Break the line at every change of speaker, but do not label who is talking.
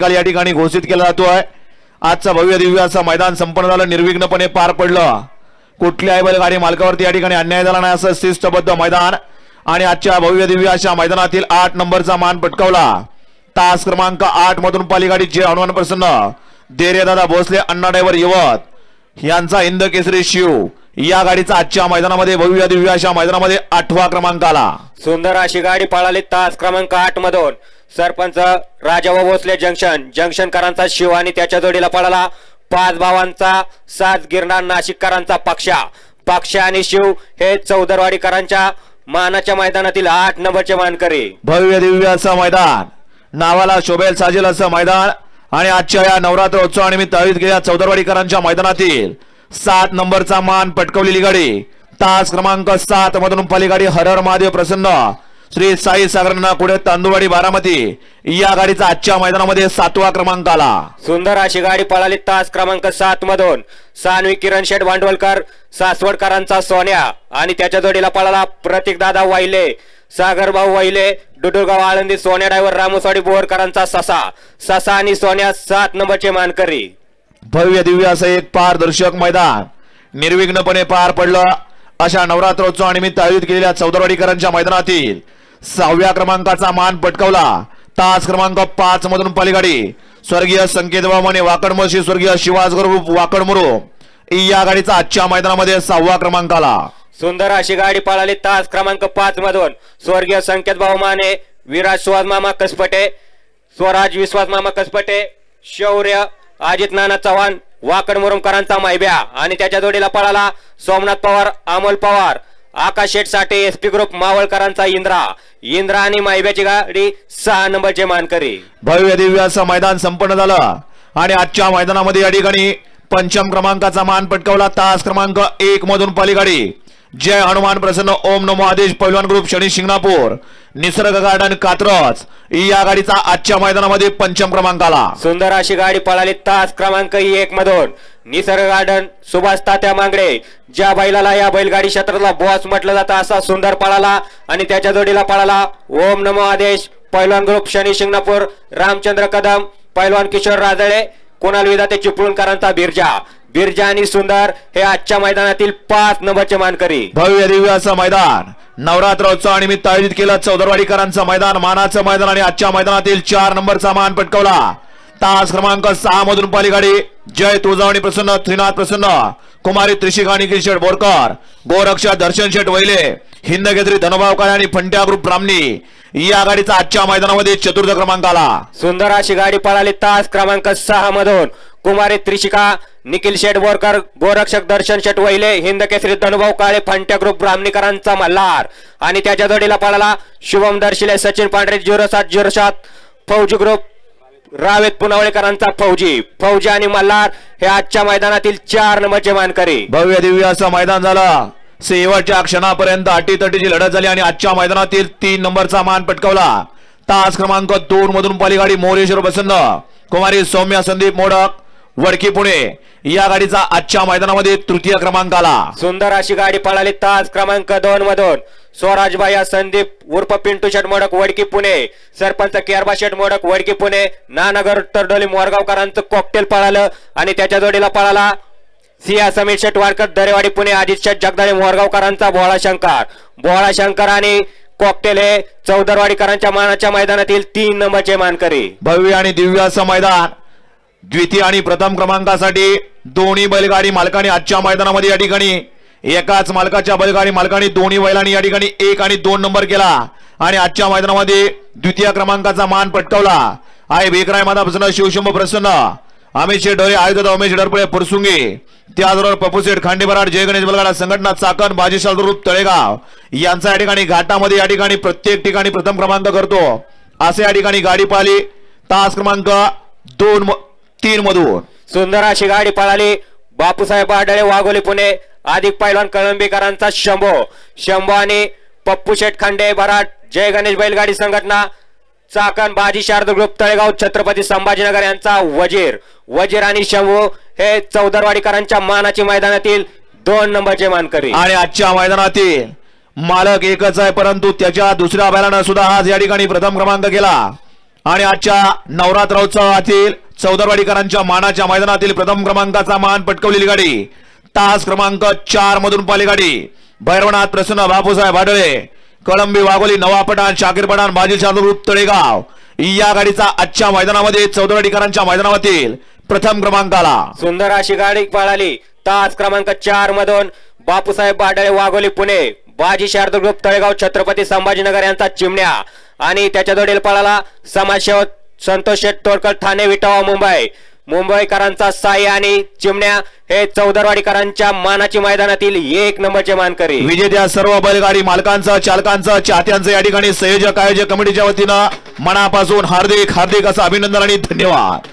काल या ठिकाणी घोषित केला जातोय. आजचा भव्य दिव्य असं मैदान संपन्न झालं निर्विघ्नपणे पार पडलं. कुठल्याही बैलगाडी मालकावरती या ठिकाणी अन्याय झाला नाही असं शिस्तबद्ध मैदान आणि आजच्या भव्य दिव्य अशा मैदानातील आठ नंबरचा मान पटकावला. तास क्रमांक आठ मधून पालिकाडीचे जे हनुमान प्रसन्न देरेदादा भोसले अण्णा ड्रायव्हर यवत यांचा हिंद केसरी शिव. या गाडीचा आजच्या मैदानामध्ये भव्य दिव्य अशा मैदानामध्ये आठवा क्रमांक आला
सुंदर अशी गाडी पळाली तास क्रमांक आठ मधून सरपंच राजा व भोसले जंक्शन जंक्शनकरांचा शिव आणि त्याच्या जोडीला पळाला. पाच भावांचा सात गिरणार नाशिककरांचा पक्षा. पक्षा आणि शिव हे चौदरवाडीकरांच्या मानाच्या मैदानातील आठ नंबरचे मानकरी.
भव्य दिव्य असं मैदान. नावाला शोभेल साजेल असं मैदान. आणि आजच्या या नवरात्र उत्सवानिमित्त आयोजित केलेल्या चौदरवाडीकरांच्या मैदानातील सात नंबरचा मान पटकवलेली गाडी. तास क्रमांक सात मधून पलीगाडी हरहर महादेव प्रसन्न. श्री साई सागरांना पुढे तांदुळवाडी बारामती. या गाडीचा आजच्या मैदानामध्ये सातवा क्रमांक आला.
सुंदर अशी गाडी पळाली तास क्रमांक सात मधून. सानवी किरण शेठ भांडवलकर सासवडकरांचा सोन्या आणि त्याच्या जोडीला पळाला प्रतीक दादा वाहिले सागर भाऊ वाहिले डुडुरगाव आळंदी सोन्या डायव्हर रामोसवाडी बोरकरांचा ससा. ससा आणि सोन्या सात नंबरचे मानकरी.
भव्य दिव्य असं एक पारदर्शक मैदान. निर्विघ्नपणे पार पडलं. अशा नवरात्रोत्सवानिमित्त आयोजित केलेल्या चौदरवाडीकरांच्या मैदानातील सहाव्या क्रमांकाचा मान पटकावला. तास क्रमांक पाच मधून पलीगाडी स्वर्गीय संकेत वामने वाकड मशी स्वर्गीय शिवाज वाकड वाकडमुरू या गाडीचा आजच्या मैदानामध्ये सहावा क्रमांक आला.
सुंदर अशी गाडी पळाली तास क्रमांक पाच मधून. स्वर्गीय संकेत बहुमाने माने विराज सुहास मामा कसपटे स्वराज विश्वास मामा कसपटे शौर्य अजित नाना चव्हाण वाकड मुरुमकरांचा मैब्या आणि त्याच्या जोडीला पळाला सोमनाथ पवार अमोल पवार. आकाश शेठ साठे एसपी ग्रुप मावळकरांचा इंद्रा. इंद्रा आणि मैब्याची गाडी सहा नंबरचे मानकरी.
भव्य दिव्याचं मैदान संपन्न झालं. आणि आजच्या मैदानामध्ये या ठिकाणी पंचम क्रमांकाचा मान पटकावला. तास क्रमांक एक मधून पलीगाडी जय हनुमान प्रसन्न ओम नमो आदेश पैलवान ग्रुप शनी शिंगणापूर. निसर्ग गार्डन कात्रज. या गाडीचा आजच्या मैदानामध्ये पंचम क्रमांकाला.
सुंदर अशी गाडी पळाली तास क्रमांक एक मधून. निसर्ग गार्डन सुभाष तात्या मांगडे. ज्या बैलाला या बैलगाडी क्षेत्रातला बॉस म्हटलं जातं असा सुंदर पळाला आणि त्याच्या जोडीला पळाला ओम नमो आदेश पैलवान ग्रुप शनी शिंगणापूर रामचंद्र कदम पैलवान किशोर राजळे कुणाल विधाते चिपळूणकरांचा बिरजा. बिरजा आणि सुंदर हे आजच्या मैदानातील पाच नंबरचे मानकरी.
भव्य दिव्य असं मैदान नवरात्रोत्सवानिमित्त आयोजित केलं चौदरवाडीकरांचं मैदान मानाचं मैदान आणि आजच्या मैदानातील चार नंबरचा मान पटकावला. तास क्रमांक सहा मधून पालीगाडी. जय तुळजावणी प्रसन्न त्रिनाथ प्रसन्न. कुमारी त्रिशिका निखिल शेठ बोरकर. गोरक्षा दर्शन शेठ वैले. हिंद धनुभाव काळे आणि फंट्या ग्रुप ब्राह्मणी. या गाडीचा आजच्या मैदानामध्ये चतुर्थ क्रमांक आला.
सुंदर अशी गाडी पळाली तास क्रमांक सहा मधून. कुमारी त्रिशिका निखिल शेठ बोरकर गोरक्षक दर्शन शेट वहिले हिंद केसरी धनुभाऊ काळे फंट्या ग्रुप ब्राह्मणीकरांचा मल्हार. आणि त्याच्या जोडीला पळाला शुभम दर्शिले सचिन पांढरे झिरो सात झिरो सात. फौजी ग्रुप रावेत पुनावळेकरांचा फौजी. फौजी आणि मल्हार हे आजच्या मैदानातील चार नंबरचे मानकरी.
भव्य दिव्य असं मैदान झालं. शेवटच्या क्षणापर्यंत अटीतटीची लढत झाली आणि आजच्या मैदानातील तीन नंबरचा मान पटकावला. तास क्रमांक दोन मधून पलीगाडी मोरेश्वर प्रसन्न कुमारी सौम्या संदीप मोडक. वडकी पुणे. या गाडीचा आजच्या मैदानामध्ये तृतीय क्रमांक आला.
सुंदर अशी गाडी पळाली तास क्रमांक दोन मधून. स्वराज भाया संदीप उर्फ पिंटू शेट मोडक वडकी पुणे. सरपंच केरबा शेट मोडक वडकी पुणे. नानगर तरडोली मोरगावकरांचं कॉकटेल पळालं आणि त्याच्या जोडीला पळाला सिया समीर शेट वाडकर दरेवाडी पुणे अजित शेट जगदाळे मोरगावकरांचा भोळा शंकर. भोळा शंकर आणि कॉकटेल हे चौदरवाडीकरांच्या मानाच्या मैदानातील तीन नंबरचे मानकरी.
भव्य आणि दिव्य असं मैदान. द्वितीय आणि प्रथम क्रमांकासाठी दोन्ही बैलगाडी मालकाने आजच्या मैदानामध्ये या ठिकाणी एकाच मालकाच्या बैलगाडी मालकाने दोन्ही बैलांनी या ठिकाणी एक आणि दोन नंबर केला. आणि आजच्या मैदानामध्ये द्वितीय क्रमांकाचा मान पटकावला. आहे बेकराय प्रसन्न शिवशंभ प्रसन्न. अमित शेठ ढोरे आयुध उमेश डरपळे पुरसुंगे. त्याचबरोबर पप्पूसेठ खांडेबराड जयगणेश जय गणेश बलगाडा संघटना चाकण बाजीशाल रूप तळेगाव. यांचा या ठिकाणी घाटामध्ये या ठिकाणी प्रत्येक ठिकाणी प्रथम क्रमांक करतो. असे या ठिकाणी गाडी पाहिली. तास क्रमांक दोन तीन मधून
सुंदर अशी गाडी पळाली. बापूसाहेब आडळे वाघोली पुणे. अधिक पैलवान कळंबीकरांचा शंभो. शंभो आणि पप्पू शेठ खांडे बराट जय गणेश बैलगाडी संघटना चाकण बाजी शारद ग्रुप तळेगाव छत्रपती संभाजीनगर यांचा वजीर. वजीर आणि शंभू हे चौदरवाडीकरांच्या मानाची मैदानातील दोन नंबरचे मानकरी.
आणि आजच्या मैदानातील मालक एकच आहे परंतु त्याच्या दुसऱ्या बैलानं सुद्धा आज या ठिकाणी प्रथम क्रमांक केला. आणि आजच्या नवरात्रोत्सवातील चौदरवाडीकरांच्या मानाच्या मैदानातील प्रथम क्रमांकाचा मान पटकवलेली गाडी. तास क्रमांक चार मधून पाली गाडी. भैरवनाथ प्रसन्न बापूसाहेब आढळे. कळंबी वाघोली नवापटान शाकीरपटान शाकीर पठाण बाजी तळेगाव. या गाडीचा आजच्या मैदानामध्ये चौदरवाडीकरांच्या मैदानातील प्रथम क्रमांकाला.
सुंदर अशी गाडी पळाली. तास क्रमांक चार मधून बापूसाहेब बाडळे वाघोली पुणे. बाजी शारद ग्रुप तळेगाव छत्रपती संभाजीनगर यांचा चिमण्या. आणि त्याच्या जोडील पळाला समाजसेवक संतोष तोडकर ठाणे विटावा मुंबई. मुंबईकरांचा साई आणि चिमण्या हे चौदरवाडीकरांच्या मानाची मैदानातील एक नंबरचे मानकरी.
विजेत्या सर्व बैलगाडी मालकांचं चालकांचं चाहत्यांचं या ठिकाणी संयोजक आयोजक कमिटीच्या वतीनं मनापासून हार्दिक हार्दिक असं अभिनंदन आणि धन्यवाद.